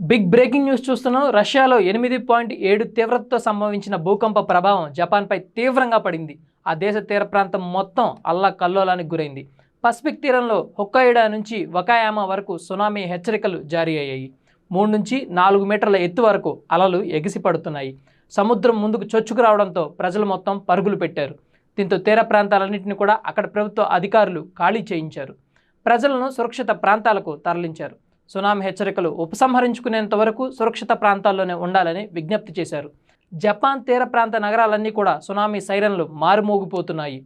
Big breaking news చూస్తున్నాం. రష్యాలో ఎనిమిది పాయింట్ ఏడు తీవ్రతతో సంభవించిన భూకంప ప్రభావం జపాన్పై తీవ్రంగా పడింది. ఆ దేశ తీర ప్రాంతం మొత్తం అల్లా కల్లోలానికి గురైంది. పసిఫిక్ తీరంలో హొక్కాయిడా నుంచి వకాయామా వరకు సునామీ హెచ్చరికలు జారీ అయ్యాయి. మూడు నుంచి నాలుగు మీటర్ల ఎత్తు వరకు అలలు ఎగిసి పడుతున్నాయి. సముద్రం ముందుకు చొచ్చుకు రావడంతో ప్రజలు మొత్తం పరుగులు పెట్టారు. దీంతో తీర ప్రాంతాలన్నింటినీ కూడా అక్కడ ప్రభుత్వ అధికారులు ఖాళీ చేయించారు. ప్రజలను సురక్షిత ప్రాంతాలకు తరలించారు. సునామీ హెచ్చరికలు ఉపసంహరించుకునేంత వరకు సురక్షిత ప్రాంతాల్లోనే ఉండాలని విజ్ఞప్తి చేశారు. జపాన్ తీర ప్రాంత నగరాలన్నీ కూడా సునామీ సైరన్లు మారుమోగిపోతున్నాయి.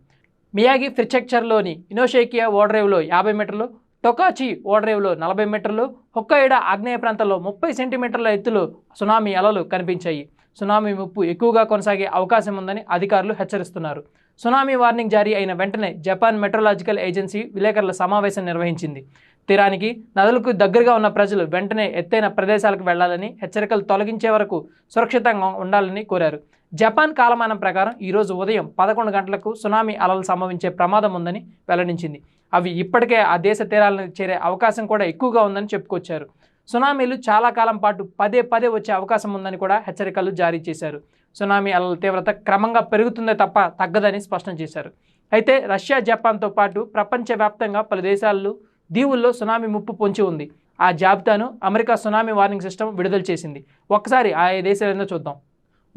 మియాగి ప్రిఫెక్చర్లోని ఇనోషేకియా ఓడరేవ్లో యాభై మీటర్లు టొకాచి ఓడరేవ్లో నలభై మీటర్లు హొక్కైడా ఆగ్నేయ ప్రాంతంలో ముప్పై సెంటీమీటర్ల ఎత్తులో సునామీ అలలు కనిపించాయి. సునామీ ముప్పు ఎక్కువగా కొనసాగే అవకాశం ఉందని అధికారులు హెచ్చరిస్తున్నారు. సునామీ వార్నింగ్ జారీ అయిన వెంటనే జపాన్ మెట్రలాజికల్ ఏజెన్సీ విలేకరుల సమావేశం నిర్వహించింది. తీరానికి నదులకు దగ్గరగా ఉన్న ప్రజలు వెంటనే ఎత్తైన ప్రదేశాలకు వెళ్ళాలని హెచ్చరికలు తొలగించే వరకు సురక్షితంగా ఉండాలని కోరారు. జపాన్ కాలమానం ప్రకారం ఈరోజు ఉదయం పదకొండు గంటలకు సునామీ అలలు సంభవించే ప్రమాదం ఉందని వెల్లడించింది. అవి ఇప్పటికే ఆ దేశ తీరాలను చేరే అవకాశం కూడా ఎక్కువగా ఉందని చెప్పుకొచ్చారు. సునామీలు చాలా కాలం పాటు పదే పదే వచ్చే అవకాశం ఉందని కూడా హెచ్చరికలు జారీ చేశారు. సునామీ అలల తీవ్రత క్రమంగా పెరుగుతుందే తప్ప తగ్గదని స్పష్టం చేశారు. అయితే రష్యా జపాన్తో పాటు ప్రపంచవ్యాప్తంగా పలు దేశాల్లో దీవుల్లో సునామీ ముప్పు పొంచి ఉంది. ఆ జాబితాను అమెరికా సునామీ వార్నింగ్ సిస్టమ్ విడుదల చేసింది. ఒక్కసారి ఆయా దేశాలేందో చూద్దాం.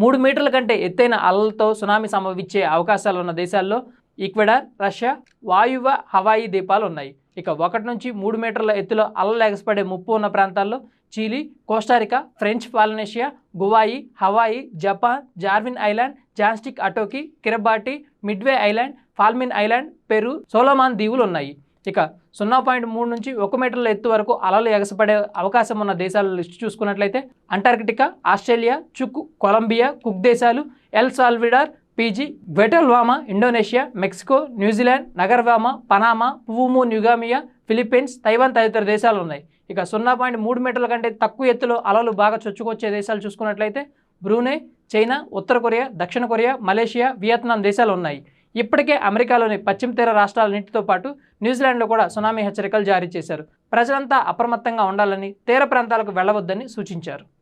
మూడు మీటర్ల కంటే ఎత్తైన అలలతో సునామీ సంభవించే అవకాశాలు ఉన్న దేశాల్లో ఈక్వెడార్ రష్యా వాయువ్య హవాయి ద్వీపాలు ఉన్నాయి. ఇక ఒకటి నుంచి మూడు మీటర్ల ఎత్తులో అలలు ఎగసపడే ముప్పు ఉన్న ప్రాంతాల్లో Chile Costa Rica French Polynesia Guai Hawaii Japan Jarvis island Johnston అటోకి Kiribati Midway island ఫాల్మిన్ ఐలాండ్ పెరు సోలోమాన్ దీవులు ఉన్నాయి. ఇక సున్నా పాయింట్ మూడు నుంచి ఒక మీటర్ల ఎత్తు వరకు అలలు ఎగసపడే అవకాశం ఉన్న దేశాల లిస్టు చూసుకున్నట్లయితే Antarctica Australia Chuuk Colombia Cook దేశాలు ఎల్ సాల్విడార్ పీజీ వెటల్వామా ఇండోనేషియా మెక్సికో న్యూజిలాండ్ నగర్వామా పనామా పువుము న్యూగామియా ఫిలిప్పీన్స్ తైవాన్ తదితర దేశాలు ఉన్నాయి. ఇక సున్నా పాయింట్ మూడు మీటర్ల కంటే తక్కువ ఎత్తులో అలలు బాగా చొచ్చుకొచ్చే దేశాలు చూసుకున్నట్లయితే బ్రూనై చైనా ఉత్తర కొరియా దక్షిణ కొరియా మలేషియా వియత్నాం దేశాలు ఉన్నాయి. ఇప్పటికే అమెరికాలోని పశ్చిమ తీర రాష్ట్రాలన్నింటితో పాటు న్యూజిలాండ్లో కూడా సునామీ హెచ్చరికలు జారీ చేశారు. ప్రజలంతా అప్రమత్తంగా ఉండాలని తీర ప్రాంతాలకు వెళ్ళవద్దని సూచించారు.